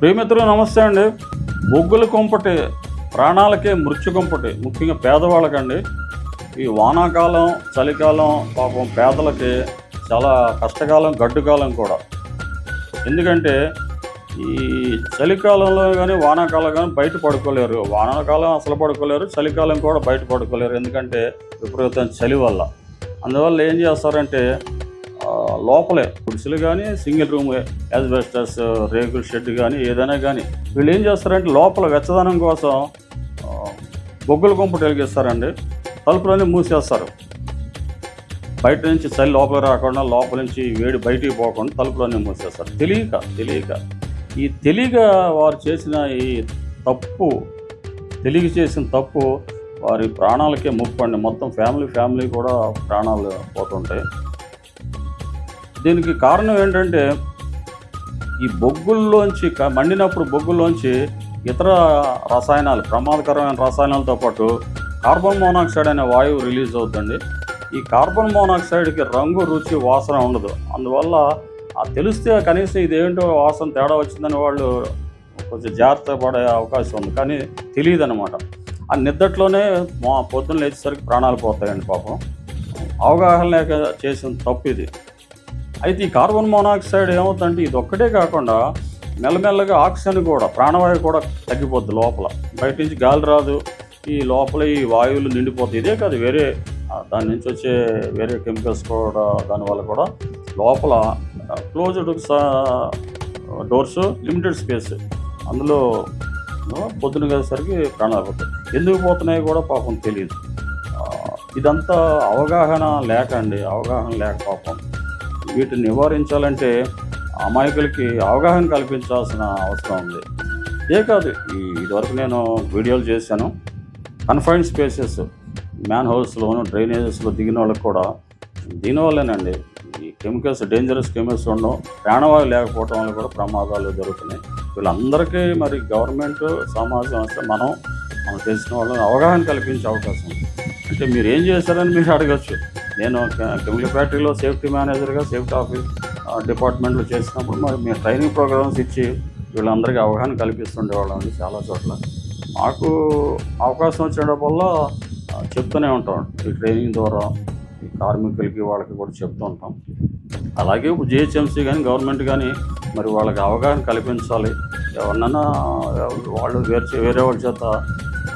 ప్రియమిత్రులు నమస్తే అండి. బొగ్గుల కొంపటి ప్రాణాలకే మృత్యు కొంపటి ముఖ్యంగా పేదవాళ్ళకండి. ఈ వానాకాలం చలికాలం పాపం పేదలకి చాలా కష్టకాలం గడ్డుకాలం కూడా. ఎందుకంటే ఈ చలికాలంలో కానీ వానాకాలం కానీ బయట పడుకోలేరు. వానాకాలం అసలు పడుకోలేరు చలికాలం కూడా బయట పడుకోలేరు. ఎందుకంటే విపరీతం చలి వల్ల. అందువల్ల ఏం చేస్తారంటే లోపలే గుడిసెలు కానీ సింగిల్ రూమ్ యాజ్బెస్టర్స్ రేకుల షెడ్ కానీ ఏదైనా కానీ వీళ్ళు ఏం చేస్తారంటే లోపల వెచ్చదనం కోసం బొగ్గుల గుంపు వెలిగిస్తారండి తలుపులన్నీ మూసేస్తారు. బయట నుంచి చలి లోపల రాకుండా లోపల నుంచి వేడి బయటికి పోకుండా తలుపులన్నీ మూసేస్తారు. తెలియక తెలియక. ఈ తెలియక వారు చేసిన ఈ తప్పు తెలియక చేసిన తప్పు వారి ప్రాణాలకే ముప్పండి. మొత్తం ఫ్యామిలీ ఫ్యామిలీ కూడా ప్రాణాలు పోతుంటాయి. దీనికి కారణం ఏంటంటే ఈ బొగ్గుల్లోంచి మండినప్పుడు బొగ్గుల్లోంచి ఇతర రసాయనాలు ప్రమాదకరమైన రసాయనాలతో పాటు కార్బన్ మోనాక్సైడ్ అనే వాయువు రిలీజ్ అవుతుంది ఈ కార్బన్ మోనాక్సైడ్కి రంగు రుచి వాసన ఉండదు. అందువల్ల తెలిస్తే కనీసం ఇదేంటో వాసన తేడా వచ్చిందని వాళ్ళు కొంచెం జాగ్రత్త పడే అవకాశం ఉంది. కానీ తెలియదు అనమాట ఆ నిద్దట్లోనే మా పొద్దున్న లేచేసరికి ప్రాణాలు పోతాయండి పాపం. అవగాహన లేక చేసిన తప్పు ఇది. అయితే ఈ కార్బన్ మోనాక్సైడ్ ఏమవుతుందంటే ఇది ఒక్కటే కాకుండా మెల్లమెల్లగా ఆక్సిజన్ కూడా ప్రాణవాయువు కూడా తగ్గిపోద్ది లోపల. బయట నుంచి గాలి రాదు ఈ లోపల ఈ వాయువులు నిండిపోతాయి. ఇదే కాదు వేరే దాని నుంచి వచ్చే వేరే కెమికల్స్ కూడా దానివల్ల కూడా లోపల క్లోజ్డ్ డోర్స్ లిమిటెడ్ స్పేస్. అందులో పొద్దున కలిసరికి ప్రాణాలు పోతాయి. ఎందుకు పోతున్నాయి కూడా పాపం తెలియదు ఇదంతా అవగాహన లేక అండి అవగాహన లేక పాపం. వీటిని నివారించాలంటే అమాయకులకి అవగాహన కల్పించాల్సిన అవసరం ఉంది. ఏ కాదు ఈ ఇదివరకు నేను వీడియోలు చేశాను. కన్ఫైన్డ్ స్పేసెస్ మ్యాన్ హౌస్లోను డ్రైనేజెస్లో దిగిన వాళ్ళకి కూడా దీనివల్లేనండి ఈ కెమికల్స్ డేంజరస్ కెమికల్స్ ఉండడం ప్రాణవాయు లేకపోవడం వల్ల కూడా ప్రమాదాలు జరుగుతున్నాయి. వీళ్ళందరికీ మరి గవర్నమెంట్ సమాజం వస్తే మనం మనకు తెలిసిన వాళ్ళని అవగాహన కల్పించే అవకాశం ఉంది. అంటే మీరు ఏం చేశారని మీరు అడగచ్చు. నేను కెమికల్ ఫ్యాక్టరీలో సేఫ్టీ మేనేజర్గా సేఫ్టీ ఆఫీస్ ఆ, డిపార్ట్మెంట్లో చేసినప్పుడు మరి మేము ట్రైనింగ్ ప్రోగ్రామ్స్ ఇచ్చి వీళ్ళందరికీ అవగాహన కల్పిస్తుండేవాళ్ళం అండి చాలా చోట్ల. మాకు అవకాశం వచ్చినప్పుడల్లా చెప్తూనే ఉంటాం. ఈ ట్రైనింగ్ ద్వారా ఈ కార్మికులకి వాళ్ళకి కూడా చెప్తూ ఉంటాం. అలాగే ఇప్పుడు జిహెచ్ఎంసీ కానీ గవర్నమెంట్ కానీ మరి వాళ్ళకి అవగాహన కల్పించాలి. ఎవరినైనా వాళ్ళు వేరే వేరే వాళ్ళ చేత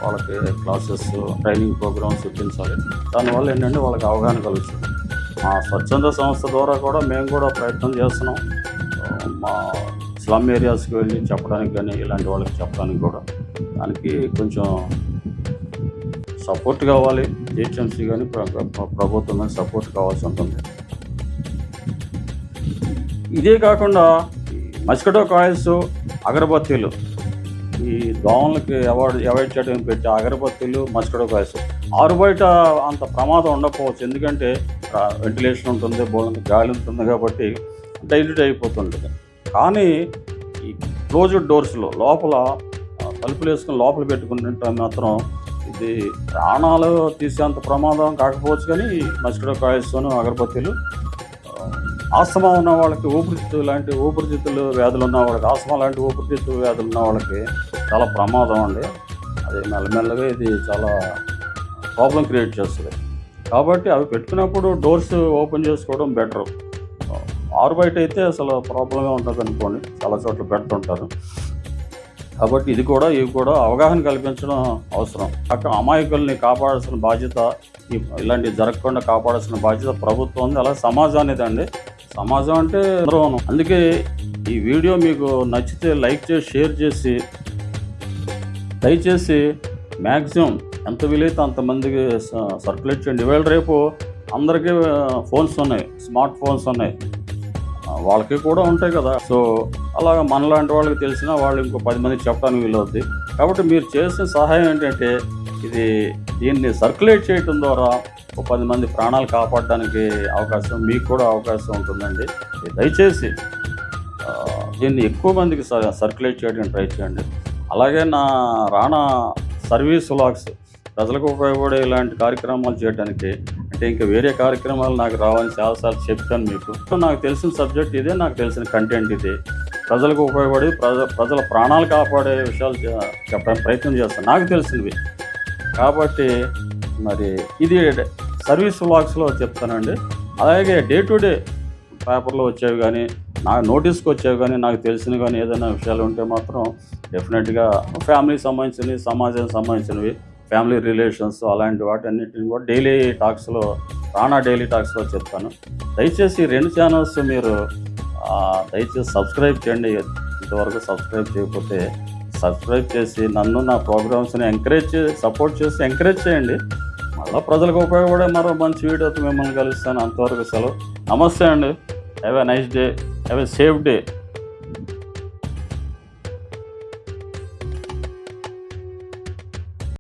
వాళ్ళకి క్లాసెస్ ట్రైనింగ్ ప్రోగ్రామ్స్ ఇప్పించాలి. దానివల్ల ఏంటంటే వాళ్ళకి అవగాహన కలుగుతుంది. మా స్వచ్ఛంద సంస్థ ద్వారా కూడా మేము కూడా ప్రయత్నం చేస్తున్నాం. మా స్లమ్ ఏరియాస్కి వెళ్ళి చెప్పడానికి కానీ ఇలాంటి వాళ్ళకి చెప్పడానికి కూడా. దానికి కొంచెం సపోర్ట్ కావాలి. జిహెచ్ఎంసీ కానీ ప్రభుత్వం కానీ సపోర్ట్ కావాల్సి ఉంటుంది. ఇదే కాకుండా మస్కిటో కాయిల్స్ అగరబత్తీలు. ఈ దోమలకి అవాయిడ్ అవాయిడ్ చేయడం పెట్టే అగరబత్తీలు మస్కిటో కాయిల్స్ ఆరు బయట అంత ప్రమాదం ఉండకపోవచ్చు. ఎందుకంటే వెంటిలేషన్ ఉంటుంది బోలంత గాలి ఉంటుంది కాబట్టి డైల్యూట్ అయిపోతుంటుంది. కానీ ఈ క్లోజ్డ్ డోర్స్లో లోపల తలుపులు వేసుకుని లోపల పెట్టుకుంటుంటే మాత్రం ఇది ప్రాణాలు తీసేంత ప్రమాదం కాకపోవచ్చు కానీ మస్కిటో కాయిల్స్తోనూ అగరబత్తీలు ఆస్తమా ఉన్న వాళ్ళకి ఊపిరితిత్తులు లాంటి ఊపిరితిత్తులు వ్యాధులు ఉన్న వాళ్ళకి ఆస్తమా లాంటి ఊపిరితిత్తులు వ్యాధులు ఉన్న వాళ్ళకి చాలా ప్రమాదం అండి. అది మెల్లమెల్లగా ఇది చాలా ప్రాబ్లం క్రియేట్ చేస్తుంది. కాబట్టి అవి పెట్టుకున్నప్పుడు డోర్స్ ఓపెన్ చేసుకోవడం బెటర్ ఆరు బయట అయితే అసలు ప్రాబ్లమే ఉంటుంది అనుకోండి. చాలా చోట్ల పెడుతుంటారు. కాబట్టి ఇది కూడా ఇవి కూడా అవగాహన కల్పించడం అవసరం. అక్కడ అమాయకుల్ని కాపాడాల్సిన బాధ్యత ఇలాంటివి జరగకుండా కాపాడాల్సిన బాధ్యత ప్రభుత్వం ఉంది. అలా సమాజానిదండి అండి సమాజం అంటే అందరూ అందుకే ఈ వీడియో మీకు నచ్చితే లైక్ చేసి షేర్ చేసి దయచేసి మ్యాక్సిమం ఎంత వీలైతే అంతమందికి స- సర్క్యులేట్ చేయండి. ఇవాళ రేపు అందరికీ ఫోన్స్ ఉన్నాయి స్మార్ట్ ఫోన్స్ ఉన్నాయి. వాళ్ళకి కూడా ఉంటాయి కదా. సో అలాగ మనలాంటి వాళ్ళకి తెలిసినా వాళ్ళు ఇంకో పది మందికి చెప్పడానికి వీలవుద్ది. కాబట్టి మీరు చేసిన సహాయం ఏంటంటే ఇది దీన్ని సర్క్యులేట్ చేయటం ద్వారా ఒక పది మంది ప్రాణాలు కాపాడడానికి అవకాశం మీకు కూడా అవకాశం ఉంటుందండి. దయచేసి దీన్ని ఎక్కువ మందికి స- సర్క్యులేట్ చేయడానికి ట్రై చేయండి. అలాగే నా రాణా సర్వీస్ వ్లాగ్స్ ప్రజలకు ఉపయోగపడే ఇలాంటి కార్యక్రమాలు చేయడానికి అంటే ఇంకా వేరే కార్యక్రమాలు నాకు రావని చాలాసార్లు చెప్తాను మీకు. నాకు తెలిసిన సబ్జెక్ట్ ఇదే నాకు తెలిసిన కంటెంట్ ఇదే. ప్రజలకు ఉపయోగపడి ప్రజ ప్రజల ప్రాణాలు కాపాడే విషయాలు చెప్పడానికి ప్రయత్నం చేస్తాను. నాకు తెలిసినవి. కాబట్టి మరి ఇది సర్వీస్ వ్లాగ్స్లో చెప్తానండి. అలాగే డే టు డే పేపర్లో వచ్చేవి కానీ నా నోటీస్కి వచ్చేవి కానీ నాకు తెలిసినవి కానీ ఏదైనా విషయాలు ఉంటే మాత్రం డెఫినెట్గా ఫ్యామిలీకి సంబంధించినవి సమాజానికి సంబంధించినవి ఫ్యామిలీ రిలేషన్స్ అలాంటి వాటన్నిటిని కూడా డైలీ టాక్స్లో రానా డైలీ టాక్స్లో చెప్తాను. దయచేసి రెండు ఛానల్స్ మీరు దయచేసి సబ్స్క్రైబ్ చేయండి. ఇంతవరకు సబ్స్క్రైబ్ చేయకపోతే సబ్స్క్రైబ్ చేసి నన్ను నా ప్రోగ్రామ్స్ని ఎంకరేజ్ సపోర్ట్ చేసి ఎంకరేజ్ చేయండి. చాలా ప్రజలకు ఉపయోగపడే మరో మంచి వీడియోతో మిమ్మల్ని కలుస్తాను. అంతవరకు సెలవు. నమస్తే అండి. Have a nice day have a safe day